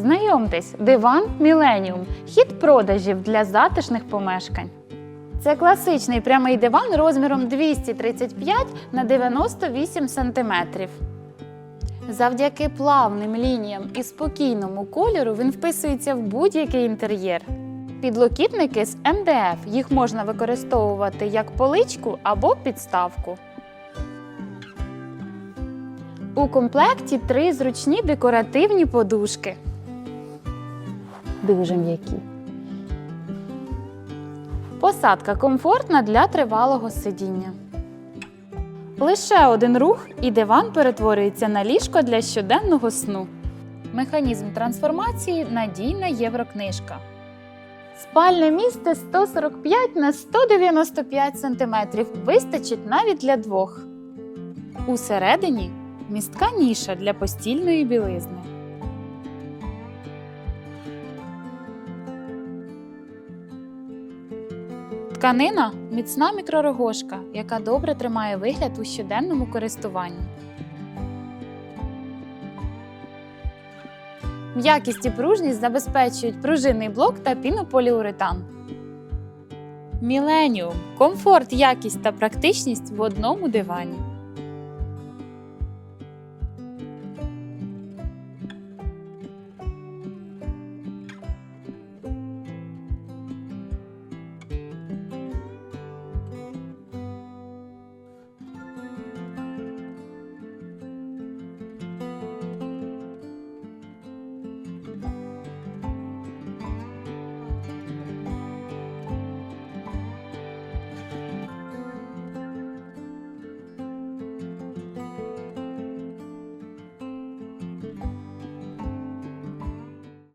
Знайомтесь, диван Millennium – хід продажів для затишних помешкань. Це класичний прямий диван розміром 235 на 98 см. Завдяки плавним лініям і спокійному кольору він вписується в будь-який інтер'єр. Підлокітники з МДФ їх можна використовувати як поличку або підставку. У комплекті три зручні декоративні подушки. Дуже м'які. Посадка комфортна для тривалого сидіння. Лише один рух і диван перетворюється на ліжко для щоденного сну. Механізм трансформації надійна єврокнижка. Спальне місце 145 на 195 см вистачить навіть для двох. Усередині містка ніша для постільної білизни. Тканина міцна мікророгошка, яка добре тримає вигляд у щоденному користуванні. М'якість і пружність забезпечують пружинний блок та пінополіуретан. Міленіум комфорт, якість та практичність в одному дивані.